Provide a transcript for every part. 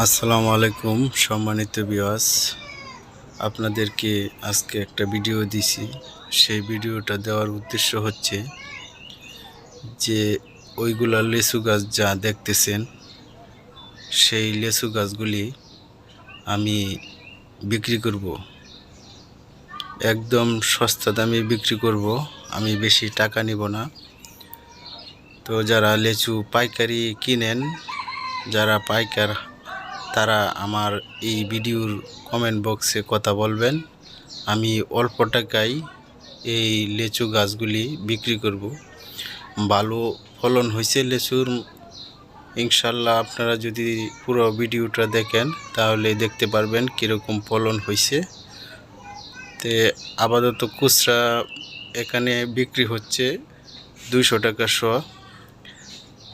আসসালামু আলাইকুম, সম্মানিত বিওয়াস আপনাদেরকে আজকে একটা ভিডিও দিছি। সেই ভিডিওটা দেওয়ার উদ্দেশ্য হচ্ছে যে ওইগুলা লেচু গাছ যা দেখতেছেন, সেই লেচু গাছগুলি আমি বিক্রি করব। একদম সস্তা দামে বিক্রি করব, আমি বেশি টাকা নিব না। তো যারা লেচু পাইকারি কিনেন, যারা পাইকার তারা আমার এই ভিডিওর কমেন্ট বক্সে কথা বলবেন। আমি অল্প টাকায় এই লেচু গাছগুলি বিক্রি করব। ভালো ফলন হয়েছে লেচুর। ইনশাল্লাহ আপনারা যদি পুরো ভিডিওটা দেখেন, তাহলে দেখতে পারবেন কীরকম ফলন হয়েছে। তে আপাতত খুচরা এখানে বিক্রি হচ্ছে দুইশো টাকা শ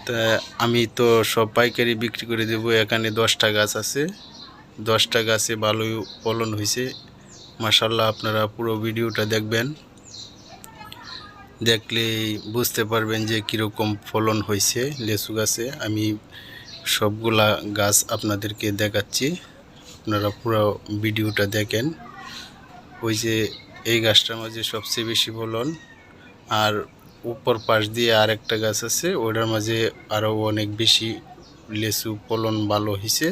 তা আমি তো সব পাইকারি বিক্রি করে দেব। এখানে দশটা গাছ আছে। দশটা গাছে ভালোই ফলন হয়েছে মাসাল্লাহ আপনারা পুরো ভিডিওটা দেখবেন। দেখলেই বুঝতে পারবেন যে কীরকম ফলন হয়েছে লেচু গাছে। আমি সবগুলা গাছ আপনাদেরকে দেখাচ্ছি। আপনারা পুরো ভিডিওটা দেখেন। ওই যে এই গাছটার মাঝে সবচেয়ে বেশি ফলন। আর উপর পাশ দিয়ে আরেকটা গাছ আছে ওটার মাঝে আরও অনেক বেশি লেচু ফলন ভালো হয়েছে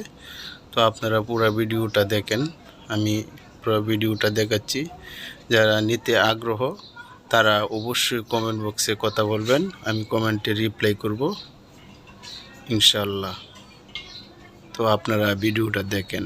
তো আপনারা পুরো ভিডিওটা দেখেন, আমি পুরো ভিডিওটা দেখাচ্ছি। যারা নিতে আগ্রহ, তারা অবশ্যই কমেন্ট বক্সে কথা বলবেন, আমি কমেন্টে রিপ্লাই করব ইনশাল্লাহ তো আপনারা ভিডিওটা দেখেন।